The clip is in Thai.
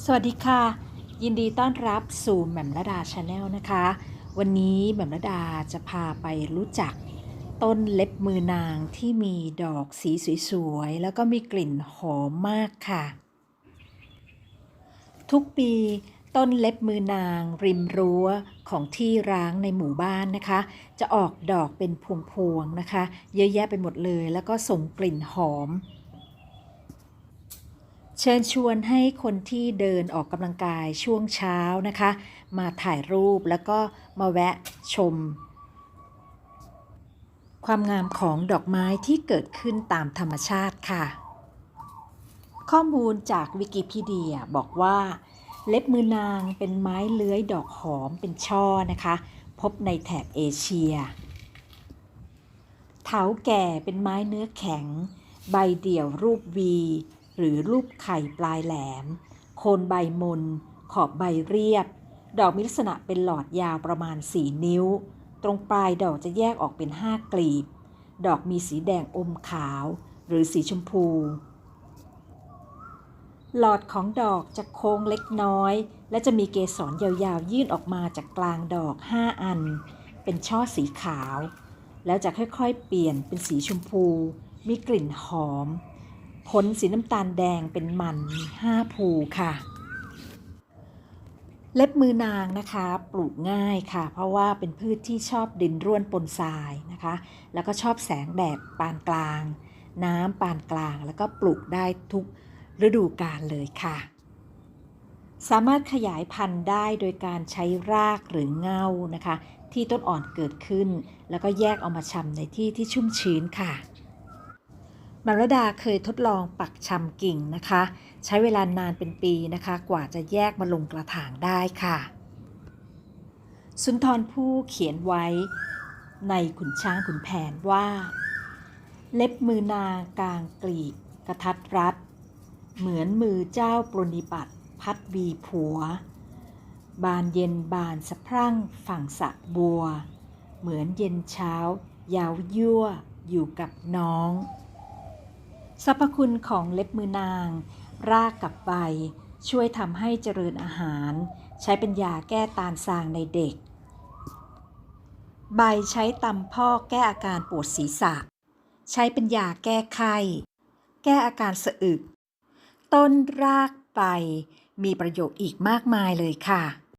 สวัสดีค่ะ ยินดีต้อนรับสู่แหม่มระดาชาแนลนะคะ วันนี้แหม่มระดาจะพาไปรู้จัก ต้นเล็บมือนางที่มีดอกสีสวยๆ แล้วก็มีกลิ่นหอมมากค่ะ ทุกปีต้นเล็บมือนางริมรั้วของที่ร้างในหมู่บ้านนะคะ จะออกดอกเป็นพวงๆนะคะ เยอะแยะไปหมดเลย แล้วก็ส่งกลิ่นหอม เชิญชวนให้คนที่เดินออกกำลังกายช่วงเช้านะคะ มาถ่ายรูปแล้วก็มาแวะชม ความงามของดอกไม้ที่เกิดขึ้นตามธรรมชาติค่ะ ข้อมูลจากวิกิพีเดียบอกว่า เล็บมือนางเป็นไม้เลื้อยดอกหอมเป็นช่อนะคะ พบในแถบเอเชีย เถาแก่เป็นไม้เนื้อแข็ง ใบเดี่ยวรูปวี หรือรูปไข่ปลายแหลม โคนใบมน ขอบใบเรียบ ดอกมีลักษณะเป็นหลอดยาวประมาณ 4 นิ้ว ตรงปลายดอกจะแยกออกเป็น 5 กลีบ ดอกมีสีแดงอมขาว หรือสีชมพู หลอดของดอกจะโค้งเล็กน้อย และจะมีเกสรยาวๆ ยื่นออกมาจากกลางดอก 5 อัน เป็นช่อสีขาว แล้วจะค่อยๆ เปลี่ยนเป็นสีชมพู มีกลิ่นหอม ผลสีน้ำตาลแดงเป็นมันมีห้าภูค่ะ เล็บมือนางนะคะปลูกง่ายค่ะ เพราะว่าเป็นพืชที่ชอบดินร่วนปนทรายนะคะ แล้วก็ชอบแสงแดดปานกลาง น้ำปานกลางแล้วก็ปลูกได้ทุกฤดูกาลเลยค่ะ สามารถขยายพันธุ์ได้โดยการใช้รากหรือเงานะคะ ที่ต้นอ่อนเกิดขึ้น แล้วก็แยกเอามาชำในที่ที่ชุ่มชื้นค่ะ มารดาเคยทดลองปักชำกิ่งนะคะ ใช้เวลานานเป็นปีนะคะ กว่าจะแยกมาลงกระถางได้ค่ะ สุนทรภู่เขียนไว้ในขุนช้างขุนแผนว่า เล็บมือนากลางกลีบกระทัดรัด เหมือนมือเจ้าปรนิบัติพัดวีผัว บานเย็นบานสะพรั่งฝั่งสะบัว เหมือนเย็นเช้ายาวยั่วอยู่กับน้อง สรรพคุณของเล็บมือนาง รากกับใบ ช่วยทำให้เจริญอาหาร ใช้เป็นยาแก้ตาลซางในเด็ก ใบใช้ตำพอกแก้อาการปวดศีรษะ ใช้เป็นยาแก้ไข้ แก้อาการสะอึก ต้นรากใบมีประโยชน์อีกมากมายเลยค่ะ